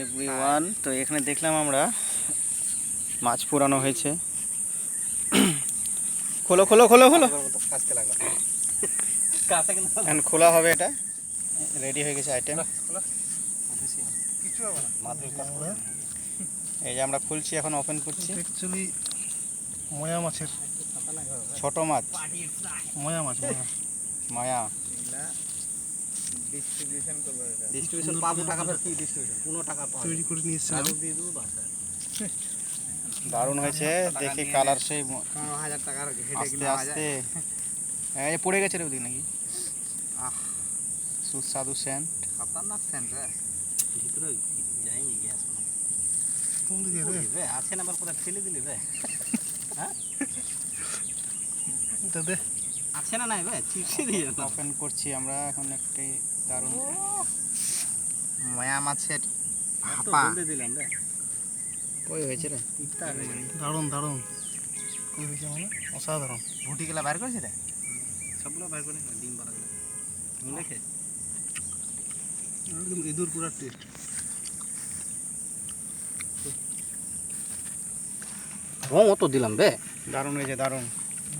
Every one তো এখানে দেখলাম আমরা মাছ পুরানো হয়েছে। খোলো খোলো খোলো খোলো। এখন খোলা হবে এটা। রেডি হয়ে গেছে আইটেম এই যে আমরা খুলছি এখন ওপেন করছি। অ্যাকচুয়ালি ময়া মাছের। ছোট মাছ ময়া। মাছ মায়া। ডিস্ট্রিবিউশন করব এটা। ডিস্ট্রিবিউশন পাবো টাকা ফের কি ডিস্ট্রিবিউশন কোনো টাকা পাবো তৈরি করে নিয়ে এসেছিলাম দিয়ে দেবো বাস দারুণ হয়েছে দেখি কালার সেই হাজার টাকার হেঁটে আস্তে আস্তে। এই পড়ে গেছে রে ওদিকে নাকি? আহ। সুস্বাদু সেন্ট খতরনাক সেন্ট রে। ভিতরে যায়নি গ্যাস কোন। দিকে রে? আছে না আবার কোথায় ফেলে দিলি রে? হ্যাঁ দে। আছে না নাই রে চিপসে দিয়ে ওপেন করছি আমরা এখন একটি দারুণ ময়া মাছের হাপা। দিলাম রে। কই হয়েছে রে? দারুণ দারুণ। কই হয়েছে মানে? অসাধারণ। ভুটি গেলা বাইর করেছে রে? সবগুলো বাইর করে ডিম বাড়া গেল। লেখে একদম ইঁদুর পুরা টেস্ট রং অত দিলাম বে দারুণ হয়েছে দারুণ।